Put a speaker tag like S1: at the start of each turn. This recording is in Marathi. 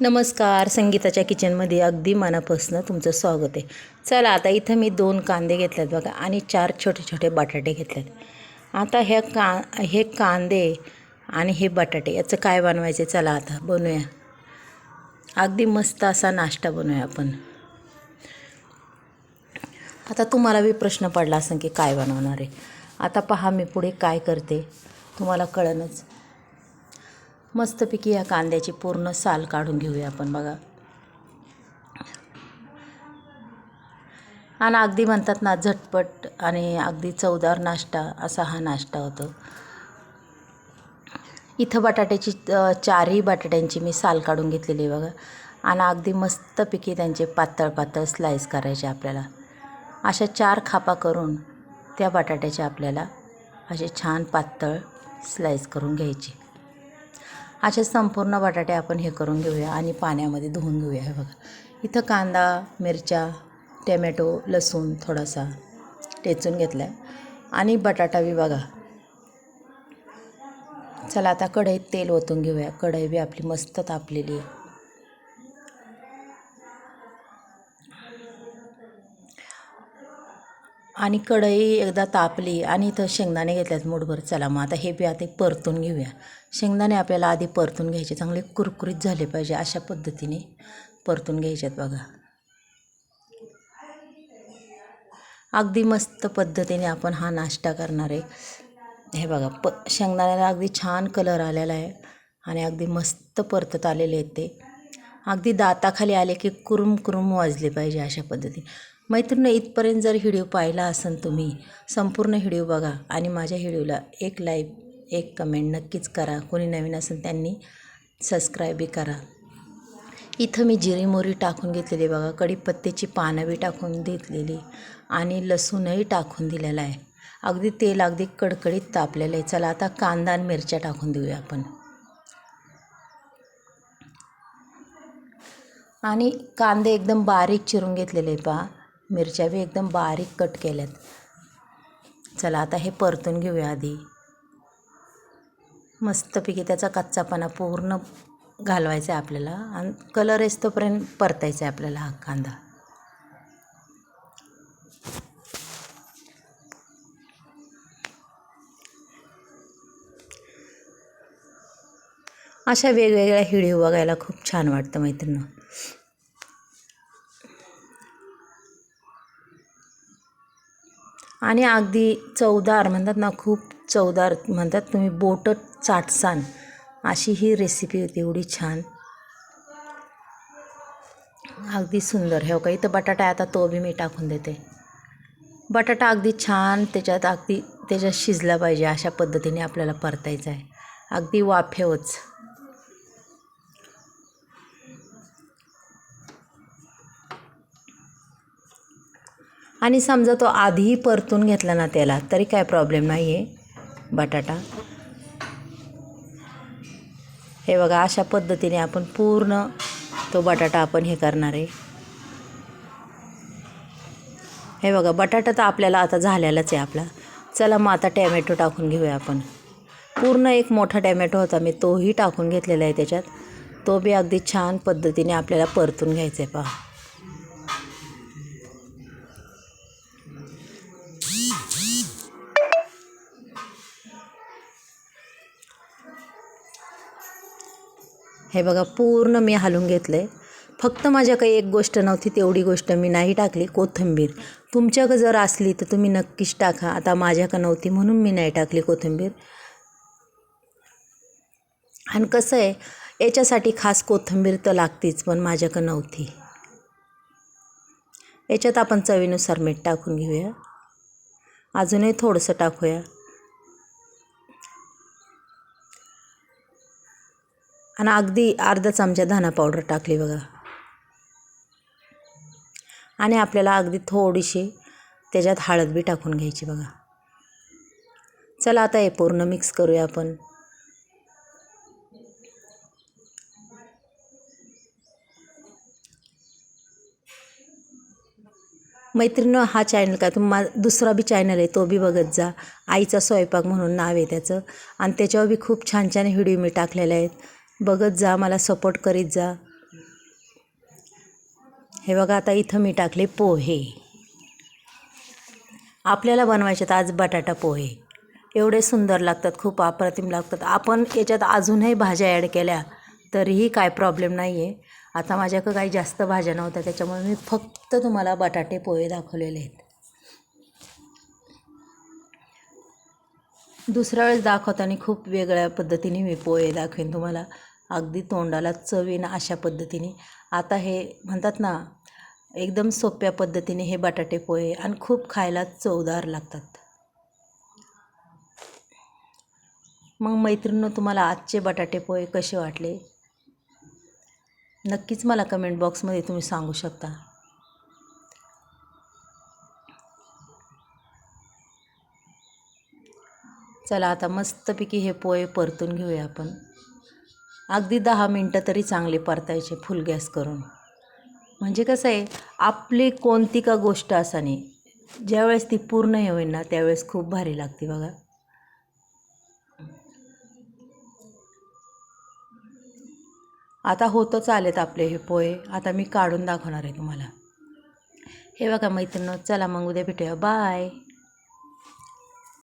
S1: नमस्कार संगीताच्या किचनमध्ये अगदी मनापासून तुमचं स्वागत आहे. चला आता इथं मी दोन कांदे घेतलेत बघा आणि चार छोटे छोटे बटाटे घेतलेत. आता ह्या का हे कांदे आणि हे बटाटे याचं काय बनवायचे चला आता बनवूया अगदी मस्त असा नाश्ता बनवूया आपण. आता तुम्हाला बी प्रश्न पडला असं की काय बनवणार आहे? आता पहा मी पुढे काय करते. तुम्हाला कळणच मस्तपैकी या कांद्याची पूर्ण साल काढून घेऊया आपण बघा. आणि अगदी म्हणतात ना झटपट आणि अगदी चवदार नाश्ता असा हा नाश्ता होतो. इथं बटाट्याची चारही बटाट्यांची मी साल काढून घेतलेली आहे बघा. आणि अगदी मस्तपैकी त्यांचे पातळ पातळ स्लाईस करायचे आपल्याला. अशा चार खापा करून त्या बटाट्याचे आपल्याला असे छान पातळ स्लाईस करून घ्यायचे. असे संपूर्ण बटाटे आपण हे करून घेऊया आणि पाण्यामध्ये धुवून घेऊया. हे बघा. इथं कांदा मिरच्या टॅमॅटो लसूण थोडासा टेचून घेतला आहे आणि बटाटा बी बघा. चला आता कढईत तेल ओतून घेऊया. कढई बी आपली मस्त तापलेली आहे. आणि कढई एकदा तापली आणि इथं शेंगदाणे घेतल्यात मूठभर. चला मग आता हे बी आता परतून घेऊया. शेंगदाणे आपल्याला आधी परतून घ्यायचे चांगले कुरकुरीत झाले पाहिजे अशा पद्धतीने परतून घ्यायच्यात बघा. अगदी मस्त पद्धतीने आपण हा नाश्ता करणार आहे. हे बघा प शेंगदाण्याला अगदी छान कलर आलेला आहे आणि अगदी मस्त परतत आलेले आहेत ते. अगदी दाताखाली आले की कुरुम कुरुम वाजले पाहिजे अशा पद्धतीने. मैत्रिणी इथपर्यंत जर व्हिडिओ पाहिला असेल तुम्ही संपूर्ण व्हिडिओ बघा आणि माझ्या व्हिडिओला एक लाईक एक कमेंट नक्कीच करा. कोणी नवीन असेल त्यांनी सबस्क्राईबही करा. इथं मी जिरी मोरी टाकून घेतलेली बघा. कढीपत्त्याची पानं बी टाकून घेतलेली आणि लसूणही टाकून दिलेला आहे. अगदी तेल अगदी कडकडीत तापलेलं आहे. चला आता कांदा आणि मिरच्या टाकून देऊया आपण. आणि कांदे एकदम बारीक चिरून घेतलेले आहे पहा. मिरच्या बी एकदम बारीक कट केल्यात. चला आता हे परतून घेऊया आधी. मस्तपैकी त्याचा कच्चापणा पूर्ण घालवायचा आहे आपल्याला आणि कलर येतोपर्यंत परतायचा आहे आपल्याला हा कांदा. अशा वेगवेगळ्या हिळी बघायला खूप छान वाटतं मैत्रिणी आणि अगदी चवदार म्हणतात ना खूप चवदार म्हणतात तुम्ही बोटं चाटसान. अशी ही रेसिपी होती एवढी छान. अगदी सुंदर. हे का इथं बटाटा आहे आता तो बी मी टाकून देते. बटाटा अगदी छान त्याच्यात अगदी त्याच्यात शिजला पाहिजे अशा पद्धतीने आपल्याला परतायचं आहे. अगदी वाफेवच. आणि समजा तो आधीही परतून घेतला ना त्याला तरी काय प्रॉब्लेम नाही आहे बटाटा. हे बघा अशा पद्धतीने आपण पूर्ण तो बटाटा आपण हे करणार आहे. हे बघा बटाटा तर आपल्याला आता झालेलाच आहे आपला. चला मग आता टॅमॅटो टाकून घेऊया आपण. पूर्ण एक मोठा टॅमॅटो होता मी तोही टाकून घेतलेला आहे त्याच्यात. तो बी अगदी छान पद्धतीने आपल्याला परतून घ्यायचा आहे पहा. हे बघा पूर्ण मी हलवून घेतलं आहे फक्त माझ्या काही एक गोष्ट नव्हती तेवढी गोष्ट मी नाही टाकली कोथिंबीर. तुमच्याकडं जर असली तर तुम्ही नक्कीच टाका. आता माझ्याकडं नव्हती म्हणून मी नाही टाकली कोथिंबीर. आणि कसं आहे याच्यासाठी खास कोथिंबीर तर लागतीच पण माझ्याकडं नव्हती. याच्यात आपण चवीनुसार मीठ टाकून घेऊया. अजूनही थोडंसं टाकूया. आणि अगदी अर्धा चमचा धना पावडर टाकली बघा. आणि आपल्याला अगदी थोडीशी त्याच्यात हळद बी टाकून घ्यायची बघा. चला आता हे पूर्ण मिक्स करूया आपण. मैत्रिणं हा चॅनल काय? तुम्हा दुसरा बी चॅनल आहे तो बी बघत जा. आईचा स्वयंपाक म्हणून नाव आहे त्याचं. आणि त्याच्यावर बी खूप छान छान व्हिडिओ मी टाकलेले आहेत. बघत जा मला सपोर्ट करीत जा. हे बघा आता इथं मी टाकले पोहे. आपल्याला बनवायचे आहेत आज बटाटा पोहे. एवढे सुंदर लागतात खूप अप्रतिम लागतात. आपण याच्यात अजूनही भाज्या ॲड केल्या तरीही काय प्रॉब्लेम नाही आहे आता माझ्याकडं काही जास्त भाज्या नव्हत्या त्याच्यामुळे मी फक्त तुम्हाला बटाटे पोहे दाखवलेले आहेत. दुसऱ्या वेळेस दाखवताना खूप वेगळ्या पद्धतीने मी पोहे दाखवेन तुम्हाला. अगदी तोंडाला चवीन अशा पद्धतीने. आता हे म्हणतात ना एकदम सोप्या पद्धतीने हे बटाटे पोहे आणि खूप खायला चवदार लागतात. मग मैत्रिणीनं तुम्हाला आजचे बटाटे पोहे कसे वाटले? नक्कीच मला कमेंट बॉक्समध्ये तुम्ही सांगू शकता. चला आता मस्तपैकी हे पोहे परतून घेऊया आपण. अगदी दहा मिनटं तरी चांगले परतायचे फुल गॅस करून. म्हणजे कसं आहे आपली कोणती का गोष्ट असा नाही ज्यावेळेस ती पूर्ण होईल ना त्यावेळेस खूप भारी लागते बघा. आता होतच आलेत आपले हे पोहे. आता मी काढून दाखवणार आहे तुम्हाला. हे बघा मैत्रिणी चला मग उद्या भेटूया. बाय.